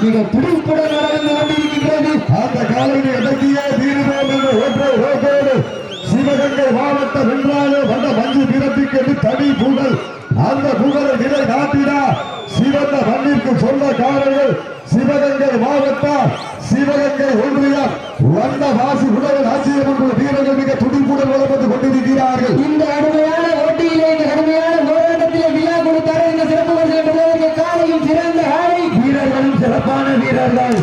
மிக துடிப்புடன் நடந்து கொண்டிருக்கின்றது. அந்த காலையை அடக்கிய தீர்வோம் என்ற ஒற்றை ரோக்கோடு சிவகங்கை மாவட்டம் என்றாலே வந்த மஞ்சு பிறப்பிக்கிறது தனி புகழ். அந்த புகழை நிலை நாட்டினா சிவந்த மண்ணிற்கு சொந்தக்காரர்கள் சிவகங்கை மாவட்டம் சிவகங்கை ஒன்றியம். வந்த வாசி உடல் ஆட்சியம் என்று வீரர்கள் மிக துடிப்புடன் வளர்ந்து கொண்டிருக்கிறார்கள். இந்த அருமையான போட்டியிலே இந்த அருமையான போராட்டத்திலே விழா கொடுத்தார. இந்த சிறப்பு காலையும் சிறந்த ஆடை. வீரர்களும் சிறப்பான வீரர்கள்.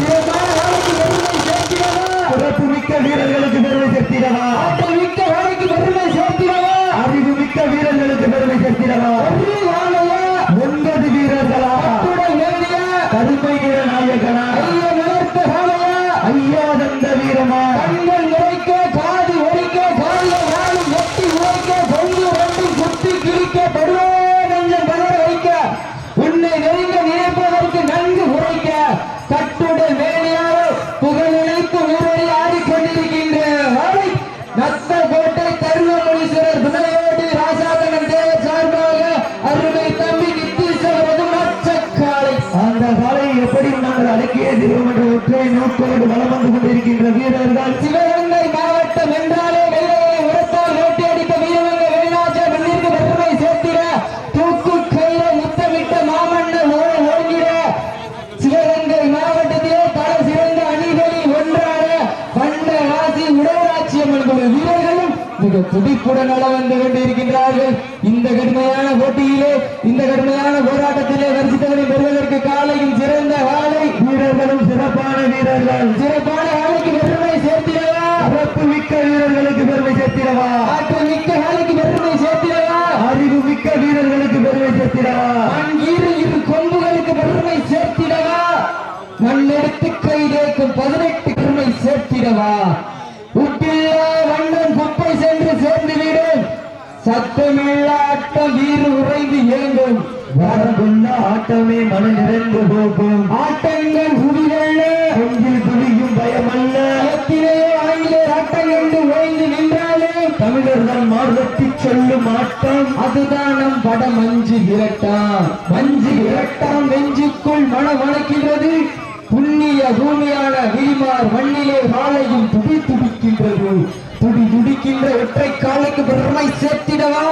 மிக துடிப்புடன் வந்து கொண்டிருக்கின்றார்கள். இந்த கடுமையான போட்டியிலே இந்த கடுமையான போராட்டத்திலே வரிசித்தவனை பெறுவதற்கு காலையும் சிறந்த வாழை வீரர்களும் சிறப்பான வீரர்கள். சிறப்பான ஆளுக்கு பெருமை சேர்த்திடவா? சிறப்பு மிக்க வீரர்களுக்கு பெருமை சேர்த்திடவா? ஆற்றல் மிக்க ஆளுக்கு பெருமை சேர்த்திடவா? அறிவு மிக்க வீரர்களுக்கு பெருமை சேர்த்திடவா? இரு இரு கொம்புகளுக்கு பெருமை சேர்த்திடவா? மண்ணெடுத்து கை தேக்கும் பதினெட்டு பெருமை சேர்த்திடவா? சத்தமில்லா ஆட்டம் வீறு உறைந்து இயங்கும். வரங்குள்ள ஆட்டமே மன நிறைந்து போகும். ஆட்டங்கள் குடிகளே கொஞ்சில் துணியும் பயமல்ல. ஆங்கிலேயர் ஆட்டம் கண்டு ஓய்ந்து நின்றாலே. தமிழர்கள் மார்கத்தி சொல்லும் ஆட்டம். அதுதான் நம் பட மஞ்சு விரட்டாம் மஞ்சு விரட்டாம் நெஞ்சுக்குள் மனம் வளர்க்கின்றது. புண்ணிய பூமியான வீமார் மண்ணிலே வாழையும் துடி துடிக்கின்றது துடி துடிக்கின்ற ஒற்றை காலுக்கு பெருமை சேர்த்திடவா?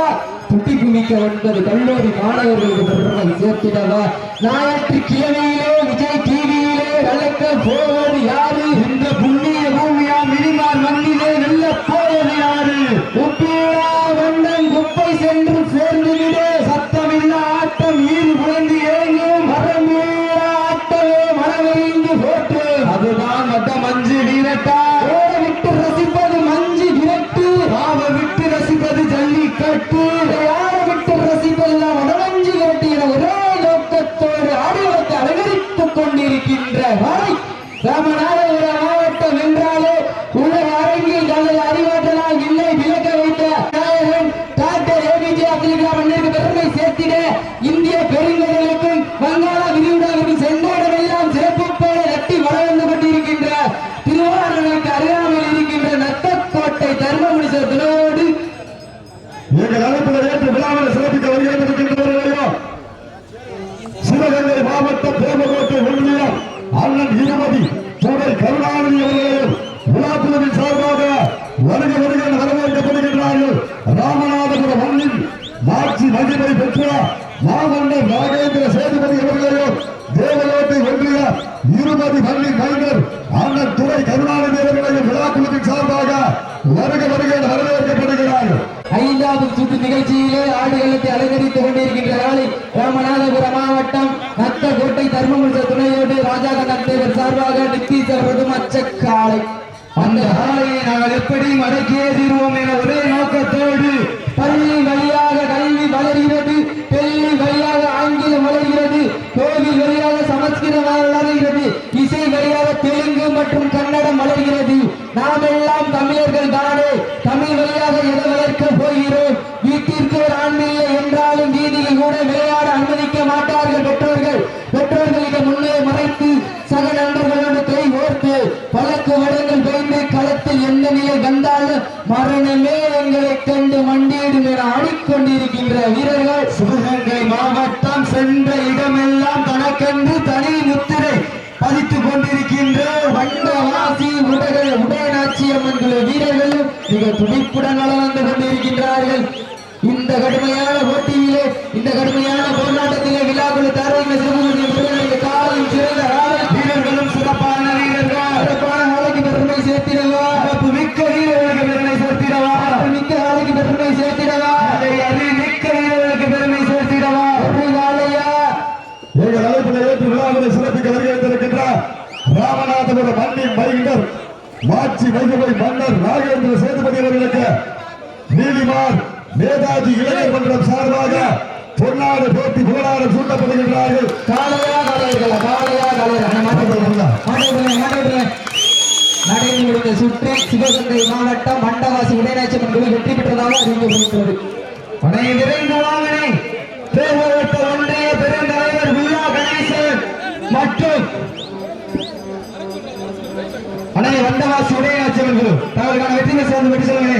துடி குமிக்க ஒன்பது கல்லூரி மாணவர்களுக்கு பெருமை சேர்த்திடவா? ஞாயிற்றுக்கிழமையிலே விஜய் டிவியிலே வளர்க்க போவது யாரு? என்ற புள்ளி சிவகங்கை மாவட்டம் தேவகோட்டை ஒன்றியம் அண்ணன் இருமதி துணை கருணாநிதி அவர்களையும் விழாக்குழுவின் சார்பாக வருக வருக வரவேற்கப்படுகின்றார்கள். ராமநாதபுரம் மண்ணில் மாட்சி மகிமை பெற்ற மாமன்னர் நாகேந்திர சேதுபதி அவர்களையும் தேவகோட்டை ஒன்றிய இருமதி பள்ளி மைந்தர் அண்ணன் துறை கருணாநிதி அவர்களையும் விழாக்குழுவின் சார்பாக வருக வருக வரவேற்கப்படுகிறார்கள். ஐந்தாவது சுற்று நிகழ்ச்சியிலே ஆடுகளத்தை அலங்கரித்துக் கொண்டிருக்கின்ற நாளில் ராமநாதபுரம் மாவட்டம் நத்தக்கோட்டை தர்மபுர துணையோடு ராஜாகண்ணன் தேவர் சார்பாக நித்தீசர் மச்சக்காலை. அந்த காலையை நாங்கள் எப்படி மடக்கியே தீர்வோம் என ஒரே நோக்கத்தோடு பள்ளி வழியாக கல்வி வளர்கிறது பெரிய வழியாக ஆங்கிலம் வளர்கிறது கோவில் வழியாக சமஸ்கிருதம் வளர்கிறது இசை வழியாக தெலுங்கு மற்றும் கன்னடம் வளர்கிறது. நாம் எல்லாம் தமிழர்கள் தானே தமிழ் வழியாக எதை வளர்க்க போகிறோம்? வீட்டிற்கு ஒரு ஆண் என்றாலும் வீதியில் கூட விளையாட அனுமதிக்க மாட்டார்கள் பெற்றோர்கள். துடிப்புடன் வளர்ந்து கொண்டிருக்கின்றார்கள். இந்த கடுமையான போட்டியிலே இந்த கடுமையான போராட்டத்திலே விழாக்குழு தாரங்க சிறுவர்களுக்கு காலம் சிறந்த வீரர்களும் சிறப்பான வீரர்கள். சிறப்பான ஆளுக்கு பெருமை சேர்த்திடவா? சிறப்பு மிக்க வீரர்களுக்கு பெருமை சேர்த்திடவா? மிக்க ஆளுக்கு பெருமை சேர்த்திடவா? அதை அறி மிக்க வீரர்களுக்கு பெருமை சேர்த்திடவா? ஒரு எங்கள் அழைப்பில் ஏற்று விழாவினை சிறப்பிக்க வருகின்றிருக்கின்றார் ராமநாதபுரம் மண்ணின் மைந்தர் மாட்சி வைகவை மன்னர் ராஜேந்திர சேதுபதி அவர்களுக்கு நீதிமான் நேதாஜி இளைஞர் மன்றம் சார்பாக பொன்னாடு போட்டி புகழாரம் சூட்டப்படுகின்றார்கள். காலையா காலையர்களா காலையா முடிந்த சுற்று சிவகங்கை மாவட்டம் மண்டவாசி உடையநாச்சம்மன் குழு வெற்றி பெற்றதாக அறிவிக்கப்படுகிறது. விரைந்து வாங்கனே ഒന്ന് പഠിച്ചവരെ